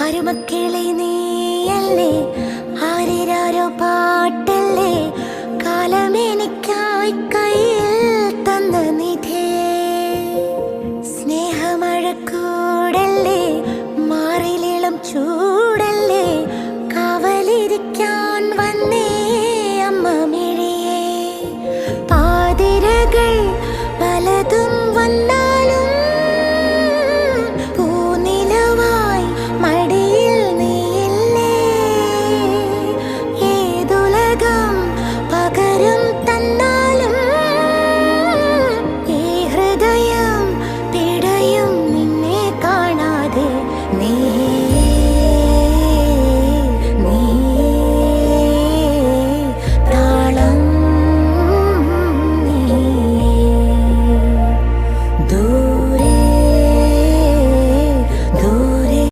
അരുമക്കളെ നീയല്ലേ? ആരിരാരോ പാട്ടല്ലേ? കാലമെനിക്കായി കൈ തന്ന ചൂടല്ലേ? വന്നേ അമ്മ മിഴിയേ. പാതിരകൾ പലതും വന്ന